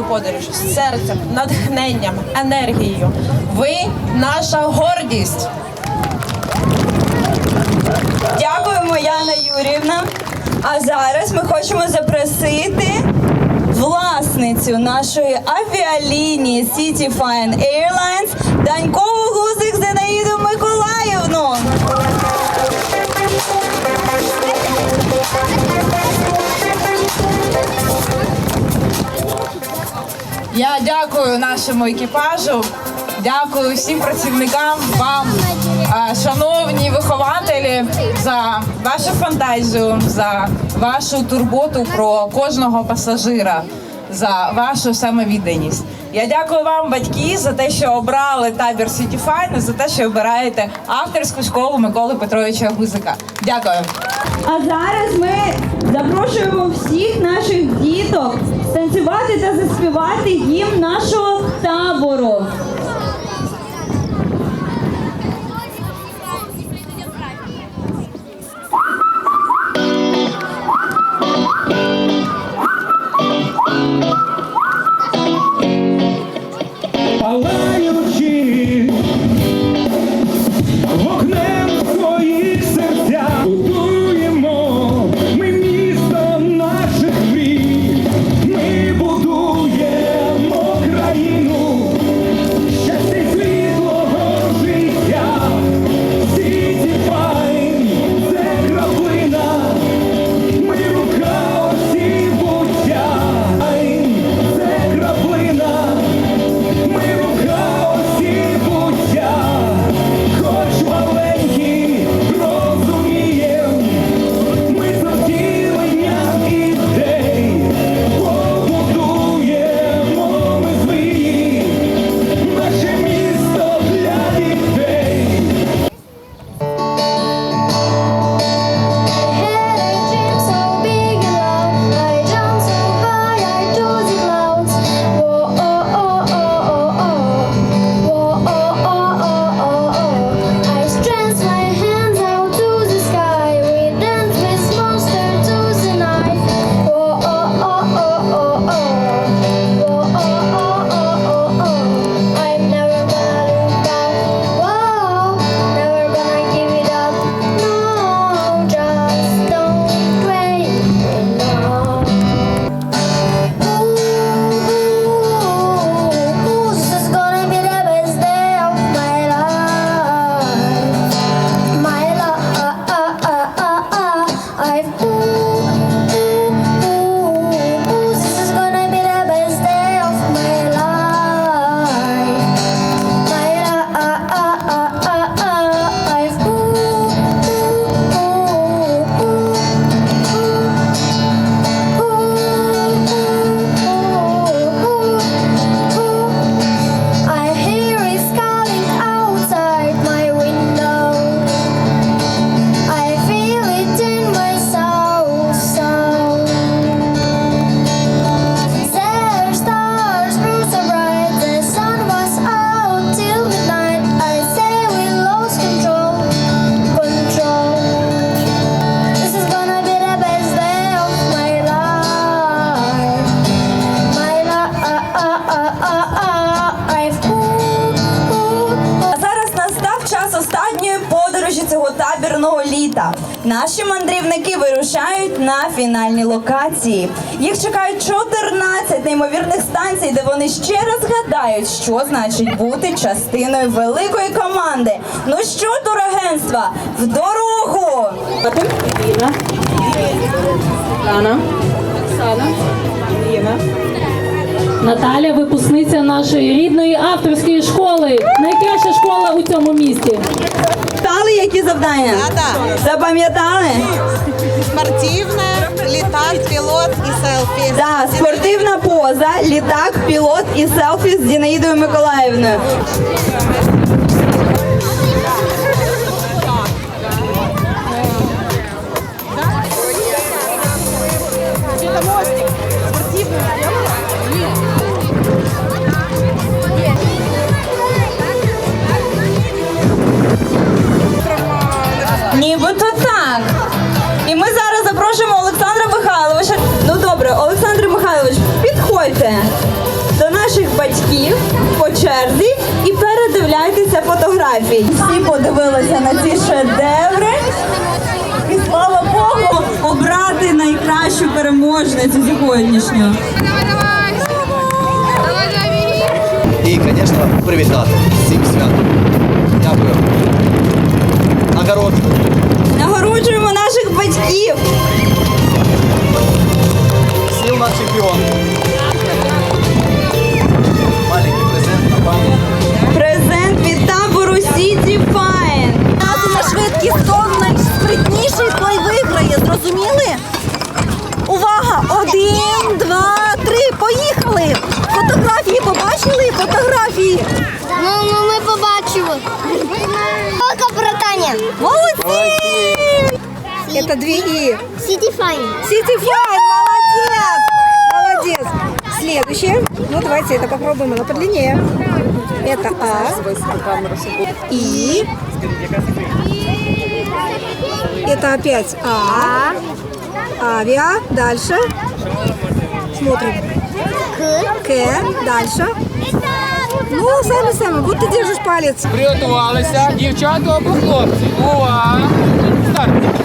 цією подорожю серцем, натхненням, енергією. Ви наша гордість. Дякуємо, Яна Юріївна. А зараз ми хочемо запросити власницю нашої авіалінії City Fine Airlines Данькову Гузик Зинаїду Миколаївну. Я дякую нашому екіпажу, дякую всім працівникам, вам, шановні вихователі, за вашу фантазію, за вашу турботу про кожного пасажира, за вашу самовідданість. Я дякую вам, батьки, за те, що обрали табір Fine, за те, що обираєте авторську школу Миколи Петровича Гузика. Дякую. А зараз ми запрошуємо всіх наших діток станцювати та заспівати гімн нашого табору. Зараз настав час останньої подорожі цього табірного літа. Наші мандрівники вирушають на фінальні локації. Їх чекають 14 неймовірних станцій, де вони ще раз гадають, що значить бути частиною великої команди. Ну що, турагентства, в дорогу! Оксана, Ліна. Наталя, випускниця нашої рідної авторської школи. Найкраща школа у цьому місті. Стали які завдання? Запам'ятали? Спортивне, літак, пілот і селфі. Да, спортивна поза, літак, пілот і селфі з Зінаїдою Миколаївною. Черзі і передивляйтеся фотографії. Всі подивилися на ці шедеври. І слава Богу, обрати найкращу переможницю сьогоднішню. І, звісно, привітати цим святом. Дякую. Нагороджую. Нагороджуємо наших батьків. Сил на чемпіон. Презент від табору Сіті Файн. на швидкість хто найспритніший, той виграє. Зрозуміли? Увага! Один, два, три, поїхали! Фотографії побачили? Фотографії! Ну, ну ми побачили. Пока, братаня. Молодці! Это две И. Сіті файн. Сити Файн! Следующее. Ну, давайте это попробуем, оно подлиннее. Это А. И. Это опять А. Авиа. Дальше. Смотрим. К. Дальше. Ну, сами-сами. Вот ты держишь палец. Приготувалися, дівчата або хлопці. Увага! Старт!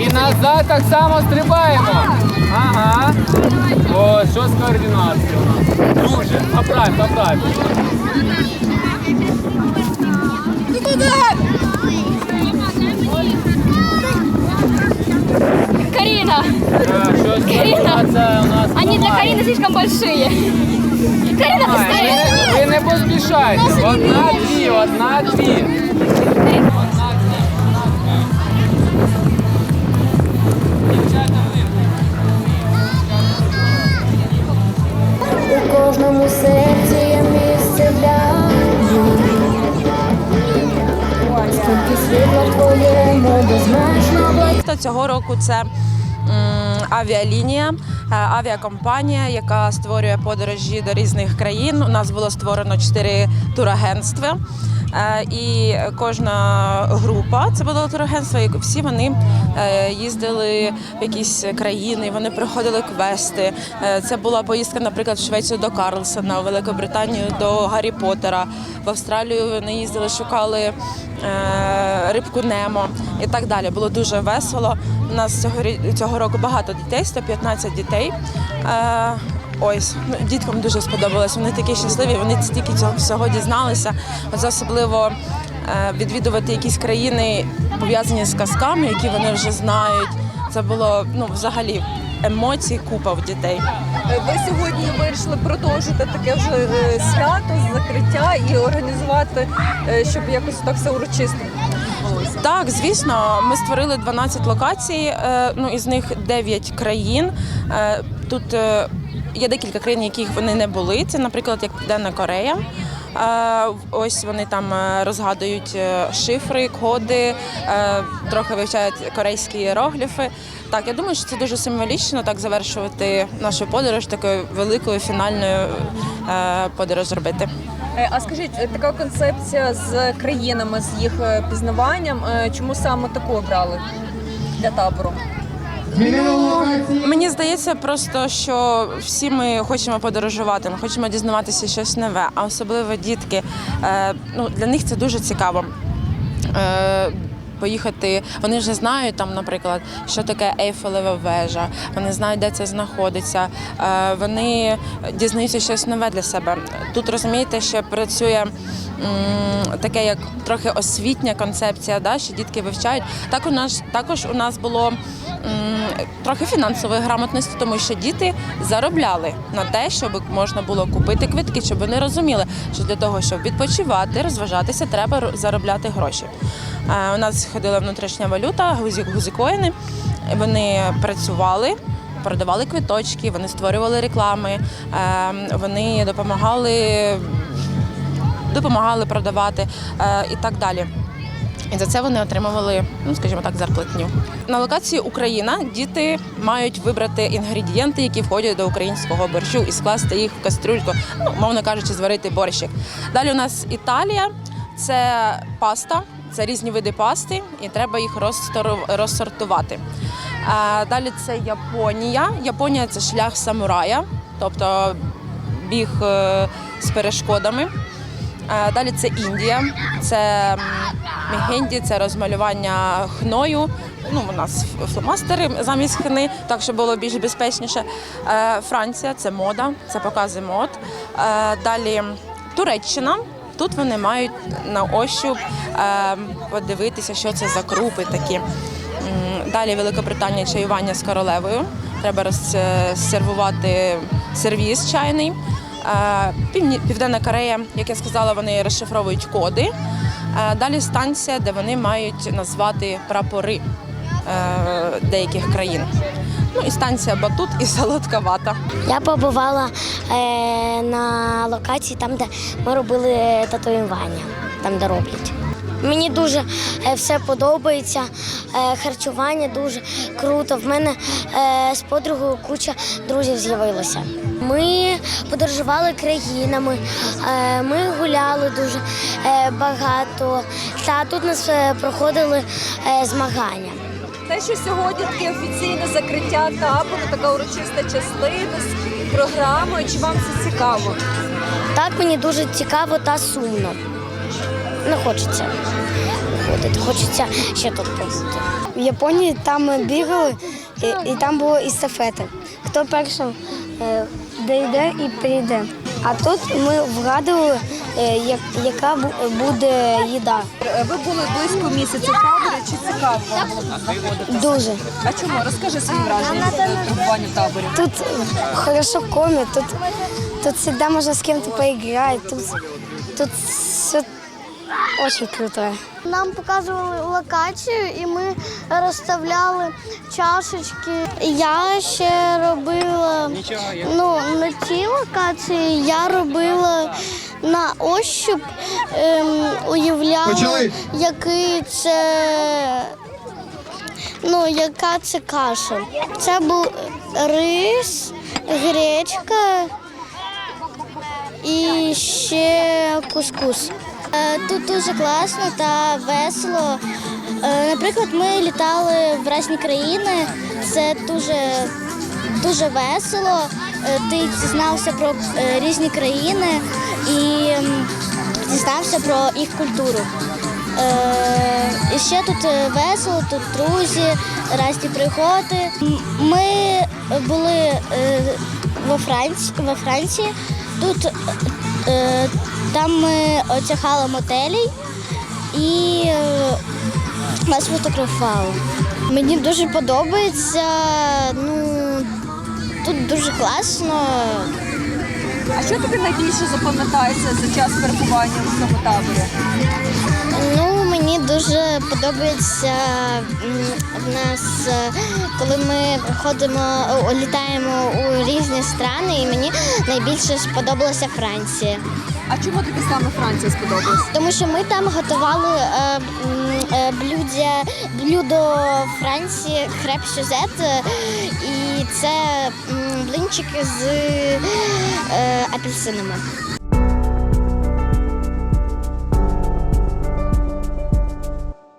І назад так само стрибаємо. Ага. О, що з координацією у нас? Друже, поправь, поправь. Карина. Так, що з координацією у нас? Они для Немає. Карины слишком большие. Карина, Немає. Ви не- Ви не поспішайте. Одна-дві, одна-дві. Року це авіалінія, е, авіакомпанія, яка створює подорожі до різних країн. У нас було створено чотири турагентства. Е, І кожна група це було турагентство, і всі вони е, їздили в якісь країни, вони проходили квести. Це була поїздка, наприклад, в Швецію до Карлсона, у Великобританію до Гаррі Поттера, в Австралію вони їздили, шукали рибку Немо і так далі. Було дуже весело. У нас цього цього року багато дітей, 115 дітей. Е, Ось ну, діткам дуже сподобалось. Вони такі щасливі. Вони стільки цього всього дізналися. От особливо е, відвідувати якісь країни пов'язані з казками, які вони вже знають. Це було ну взагалі емоцій купа в дітей. Ви сьогодні вирішили продовжити таке вже е, свято, закриття і організувати, е, щоб якось так все урочисто. Так, звісно, ми створили 12 локацій, е, ну із них 9 країн. Е, Тут е, є декілька країн, яких вони не були. Це, наприклад, як Південна Корея. Ось вони там розгадують шифри, коди, трохи вивчають корейські іерогліфи. Так, я думаю, що це дуже символічно так завершувати нашу подорож такою великою фінальною подорож робити. Е, А скажіть, е, така концепція з країнами, з їх е, пізнаванням, чому саме таку обрали для табору? Мені здається, просто що всі ми хочемо подорожувати, ми хочемо дізнаватися щось нове, а особливо дітки. Ну, для них це дуже цікаво. Поїхати, вони вже знають там, наприклад, що таке Ейфелева вежа. Вони знають, де це знаходиться. Е, Вони дізнаються щось нове для себе. Тут розумієте, що працює таке, як трохи освітня концепція, да, що дітки вивчають. Так у нас також у нас було трохи фінансової грамотності, тому що діти заробляли на те, щоб можна було купити квитки, щоб вони розуміли, що для того, щоб відпочивати, розважатися, треба заробляти гроші. Е, У нас ходила внутрішня валюта, гузікоїни. Вони працювали. Продавали квиточки, вони створювали реклами, е, вони допомагали допомагали продавати е, і так далі. І за це вони отримували, ну скажімо так, зарплатню. На локації Україна діти мають вибрати інгредієнти, які входять до українського борщу, і скласти їх в кастрюльку, ну, мовно кажучи, зварити борщик. Далі у нас Італія, це паста, це різні види пасти, і треба їх розсортувати. Далі це Японія. Японія це шлях самурая, тобто біг е, з перешкодами. Е, Далі це Індія, це м, мігенді, це розмалювання хною. Ну, у нас фломастери замість хни, так щоб було більш безпечніше. Е, Франція це мода, це покази мод. Е, Далі Туреччина. Тут вони мають на ощуп подивитися, що це за крупи такі. Далі Великобританія чаювання з королевою. Треба розсервувати сервіз чайний. Південна Корея, як я сказала, вони розшифровують коди. Далі станція, де вони мають назвати прапори е, деяких країн. Ну і станція Батут і солодка вата. Я побувала е, на локації там, де ми робили татуювання, там де роблять. Мені дуже е, все подобається. Е, харчування дуже круто. В мене е, з подругою куча друзів з'явилося. Ми подорожували країнами, ми гуляли дуже багато. Та тут нас проходили змагання. Те, що сьогодні таке офіційне закриття табору, така урочиста частина з програмою. Чи вам це цікаво? Так мені дуже цікаво та сумно. Не хочеться ходити, хочеться ще тут побути. В Японії там ми бігали і, і там було естафети. Хто першим е, дійде і прийде. А тут ми вгадували, е, яка буде їда. Ви були близько місяця в таборі. Чи цікаво вам було тут? Дуже. А чому? Розкажи свої враження е, перебування в таборі. Тут хорошо кормят, тут, тут всегда можно с кем-то поиграть, тут, тут все очень круто. Нам показували локацію і ми розставляли чашечки. Я ще робила ну, на цій локації я робила на ощуп, ем, уявляла, який це. Ну, яка це каша? Це був рис, гречка і ще кускус. Е, Тут дуже класно та весело. Е, Наприклад, ми літали в різні країни. Це дуже, дуже весело. Е, Ти дізнався про е, різні країни і дізнався про їх культуру. Е, І ще тут е, весело, тут друзі, різні пригоди. Ми були е, во Франції. Тут е, там ми одягали мотелі і е, нас фотографували. Мені дуже подобається. Ну, тут дуже класно. А що тобі найбільше запам'ятається за час перебування в цьому таборі? Ну, мені дуже подобається в нас, е, коли ми ходимо, літаємо у різні страни, і мені найбільше сподобалася Франція. А чому тобі саме Франція сподобалась? Тому що ми там готували е, е, блюдя, блюдо Франції хреб сюзет, е, і це блинчики з е, апельсинами.